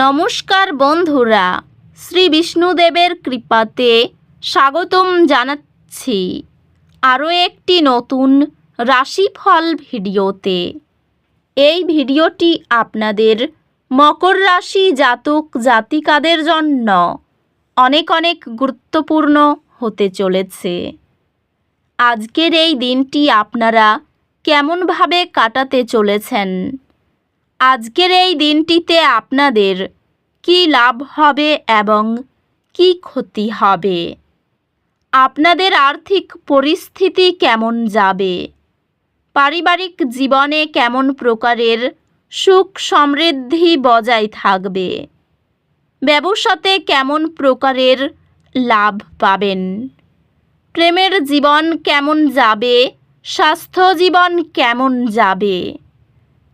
নমস্কার বন্ধুরা, শ্রী বিষ্ণুদেবের কৃপাতে স্বাগতম জানাচ্ছি আরও একটি নতুন রাশিফল ভিডিওতে। এই ভিডিওটি আপনাদের মকর রাশি জাতক জাতিকাদের জন্য অনেক অনেক গুরুত্বপূর্ণ হতে চলেছে। আজকের এই দিনটি আপনারা কেমনভাবে কাটাতে চলেছেন আজকের এই দিনটিতে আপনাদের কি লাভ হবে এবং কি ক্ষতি হবে? আপনাদের আর্থিক পরিস্থিতি কেমন যাবে? পারিবারিক জীবনে কেমন প্রকারের সুখ সমৃদ্ধি বজায় থাকবে? ব্যবসাতে কেমন প্রকারের লাভ পাবেন? প্রেমের জীবন কেমন যাবে? স্বাস্থ্য জীবন কেমন যাবে?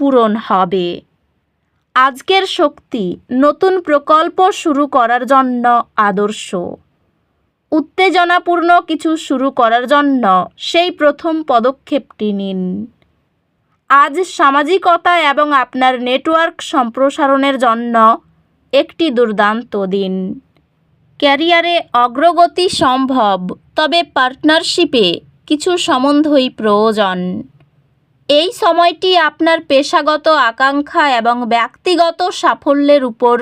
পূরণ হবে। আজকের শক্তি নতুন প্রকল্প শুরু করার জন্য আদর্শ। উত্তেজনাপূর্ণ কিছু শুরু করার জন্য সেই প্রথম পদক্ষেপটি নিন। আজ সামাজিকতা এবং আপনার নেটওয়ার্ক সম্প্রসারণের জন্য একটি দুর্দান্ত দিন। ক্যারিয়ারে অগ্রগতি সম্ভব, তবে পার্টনারশিপে কিছু সম্বন্ধই প্রয়োজন। এই সময়টি আপনার পেশাগত আকাঙ্ক্ষা এবং ব্যক্তিগত সাফল্যের উপর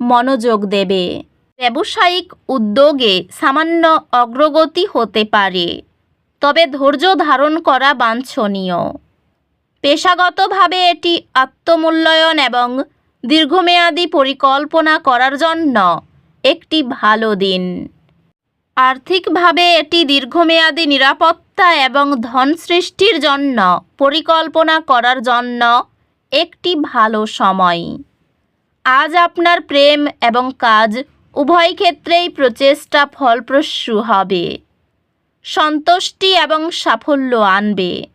মনোযোগ দেবে। ব্যবসায়িক উদ্যোগে সামান্য অগ্রগতি হতে পারে, তবে ধৈর্য ধারণ করা বাঞ্ছনীয়। পেশাগতভাবে এটি আত্মমূল্যায়ন এবং দীর্ঘমেয়াদী পরিকল্পনা করার জন্য একটি ভালো দিন। আর্থিকভাবে এটি দীর্ঘমেয়াদী নিরাপত্তা এবং ধন সৃষ্টির জন্য পরিকল্পনা করার জন্য একটি ভালো সময়। আজ আপনার প্রেম এবং কাজ উভয় ক্ষেত্রেই প্রচেষ্টা ফলপ্রসূ হবে। সন্তুষ্টি এবং সাফল্য আনবে।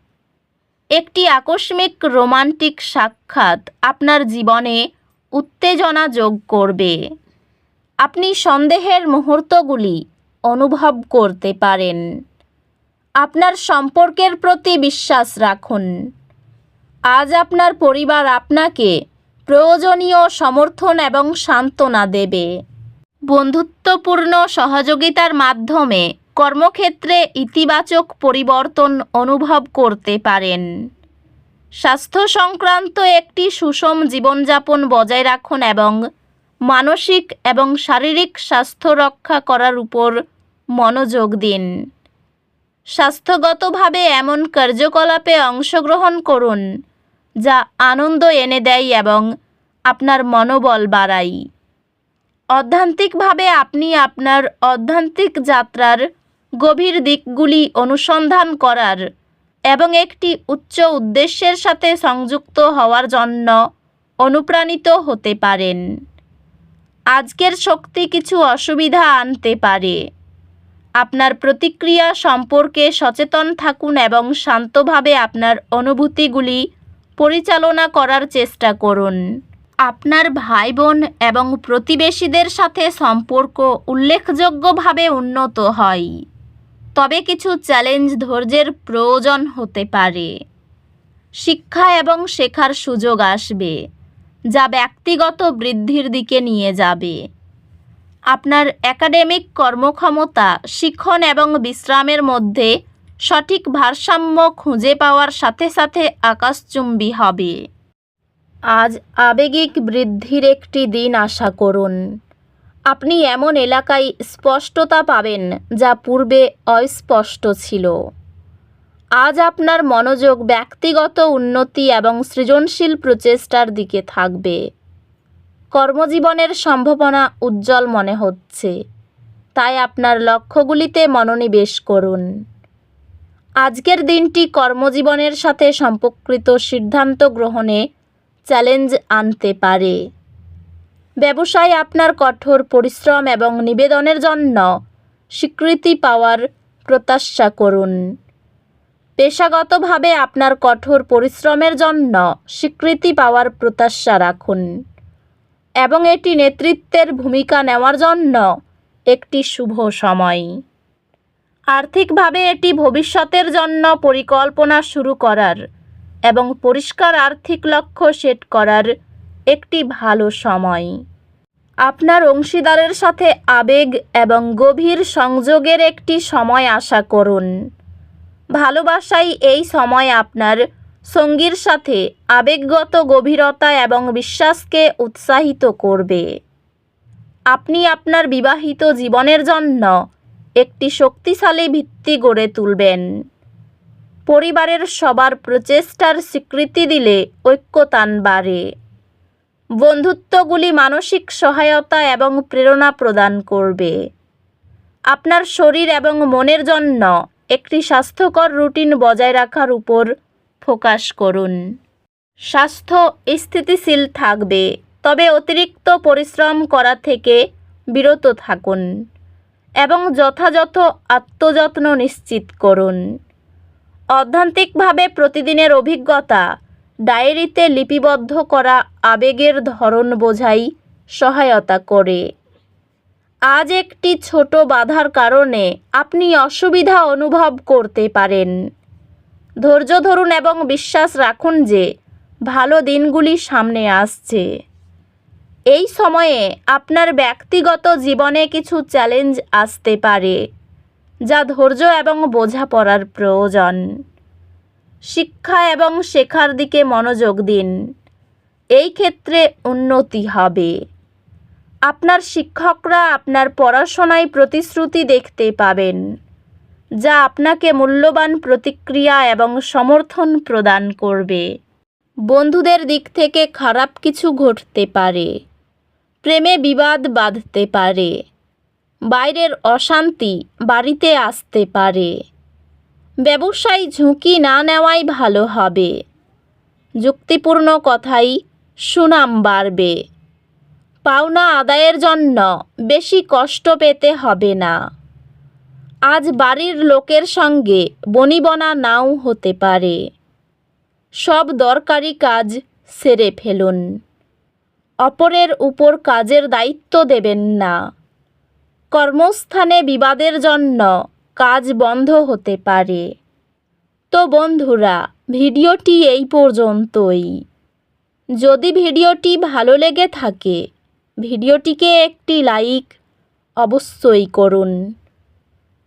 একটি আকস্মিক রোমান্টিক সাক্ষাৎ আপনার জীবনে উত্তেজনা যোগ করবে। আপনি সন্দেহের মুহূর্তগুলি অনুভব করতে পারেন। আপনার সম্পর্কের প্রতি বিশ্বাস রাখুন। আজ আপনার পরিবার আপনাকে প্রয়োজনীয় সমর্থন এবং সান্ত্বনা দেবে। বন্ধুত্বপূর্ণ সহযোগিতার মাধ্যমে কর্মক্ষেত্রে ইতিবাচক পরিবর্তন অনুভব করতে পারেন। স্বাস্থ্য সংক্রান্ত একটি সুষম জীবনযাপন বজায় রাখুন এবং মানসিক এবং শারীরিক স্বাস্থ্য রক্ষা করার উপর মনোযোগ দিন। স্বাস্থ্যগতভাবে এমন কার্যকলাপে অংশগ্রহণ করুন, যা আনন্দ এনে দেয় এবং আপনার মনোবল বাড়ায়। অধ্যান্তিকভাবে আপনি আপনার অধ্যান্তিক যাত্রার গভীর দিকগুলি অনুসন্ধান করার এবং একটি উচ্চ উদ্দেশ্যের সাথে সংযুক্ত হওয়ার জন্য অনুপ্রাণিত হতে পারেন। আজকের শক্তি কিছু অসুবিধা আনতে পারে। আপনার প্রতিক্রিয়া সম্পর্কে সচেতন থাকুন এবং শান্তভাবে আপনার অনুভূতিগুলি পরিচালনা করার চেষ্টা করুন। আপনার ভাই বোন এবং প্রতিবেশীদের সাথে সম্পর্ক উল্লেখযোগ্যভাবে উন্নত হয়। তবে কিছু চ্যালেঞ্জ ধৈর্যের প্রয়োজন হতে পারে। শিক্ষা এবং শেখার সুযোগ আসবে, যা ব্যক্তিগত বৃদ্ধির দিকে নিয়ে যাবে। আপনার একাডেমিক কর্মক্ষমতা, শিক্ষণ এবং বিশ্রামের মধ্যে সঠিক ভারসাম্য খুঁজে পাওয়ার সাথে সাথে আকাশচুম্বী হবে। আজ আবেগিক বৃদ্ধির একটি দিন আশা করুন। আপনি এমন এলাকায় স্পষ্টতা পাবেন যা পূর্বে অস্পষ্ট ছিল। আজ আপনার মনোযোগ ব্যক্তিগত উন্নতি এবং সৃজনশীল প্রচেষ্টার দিকে থাকবে। কর্মজীবনের সম্ভাবনা উজ্জ্বল মনে হচ্ছে। তাই আপনার লক্ষ্যগুলিতে মনোনিবেশ করুন। আজকের দিনটি কর্মজীবনের সাথে সম্পর্কিত সিদ্ধান্ত গ্রহণে চ্যালেঞ্জ আনতে পারে। ব্যবসায় আপনার কঠোর পরিশ্রম এবং নিবেদনের জন্য স্বীকৃতি পাওয়ার প্রত্যাশা করুন। পেশাগতভাবে আপনার কঠোর পরিশ্রমের জন্য স্বীকৃতি পাওয়ার প্রত্যাশা রাখুন। এবং এটি নেতৃত্বের ভূমিকা নেওয়ার জন্য একটি শুভ সময়। আর্থিকভাবে এটি ভবিষ্যতের জন্য পরিকল্পনা শুরু করার এবং পরিষ্কার আর্থিক লক্ষ্য সেট করার একটি ভালো সময়। আপনার অংশীদারের সাথে আবেগ এবং গভীর সংযোগের একটি সময় আশা করুন। ভালোবাসাই এই সময় আপনার সঙ্গীর সাথে আবেগগত গভীরতা এবং বিশ্বাসকে উৎসাহিত করবে। আপনি আপনার বিবাহিত জীবনের জন্য একটি শক্তিশালী ভিত্তি গড়ে তুলবেন। পরিবারের সবার প্রচেষ্টার স্বীকৃতি দিলে ঐক্যতান বাড়ে। বন্ধুত্বগুলি মানসিক সহায়তা এবং প্রেরণা প্রদান করবে। আপনার শরীর এবং মনের জন্য একটি স্বাস্থ্যকর রুটিন বজায় রাখার উপর ফোকাস করুন। স্বাস্থ্য স্থিতিশীল থাকবে, তবে অতিরিক্ত পরিশ্রম করা থেকে বিরত থাকুন এবং যথাযথ আত্মযত্ন নিশ্চিত করুন। অধ্যান্তিকভাবে প্রতিদিনের অভিজ্ঞতা, ডায়েরিতে লিপিবদ্ধ করা আবেগের ধরন বোঝাই সহায়তা করে। আজ একটি ছোট বাধার কারণে আপনি অসুবিধা অনুভব করতে পারেন। ধৈর্য ধরুন এবং বিশ্বাস রাখুন যে ভালো দিনগুলি সামনে আসছে। এই সময়ে আপনার ব্যক্তিগত জীবনে কিছু চ্যালেঞ্জ আসতে পারে, যা ধৈর্য এবং বোঝাপড়ার প্রয়োজন। শিক্ষা এবং শেখার দিকে মনোযোগ দিন। এই ক্ষেত্রে উন্নতি হবে। আপনার শিক্ষকরা আপনার পড়াশোনায় প্রতিশ্রুতি দেখতে পাবেন। যা আপনাকে মূল্যবান প্রতিক্রিয়া এবং সমর্থন প্রদান করবে। বন্ধুদের দিক থেকে খারাপ কিছু ঘটতে পারে। প্রেমে বিবাদ বাঁধতে পারে। বাইরের অশান্তি বাড়িতে আসতে পারে। ব্যবসায় ঝুঁকি না নেওয়াই ভালো হবে। যুক্তিপূর্ণ কথাই সুনাম বাড়বে। পাওনা আদায়ের জন্য বেশি কষ্ট পেতে হবে না। আজ বাড়ির লোকের সঙ্গে বনিবনা নাও হতে পারে। সব দরকারি কাজ সেরে ফেলুন। অপরের উপর কাজের দায়িত্ব দেবেন না। কর্মস্থানে বিবাদের জন্য কাজ বন্ধ হতে পারে। তো বন্ধুরা, ভিডিওটি এই পর্যন্তই। যদি ভিডিওটি ভালো লেগে থাকে, ভিডিওটিকে একটি লাইক অবশ্যই করুন।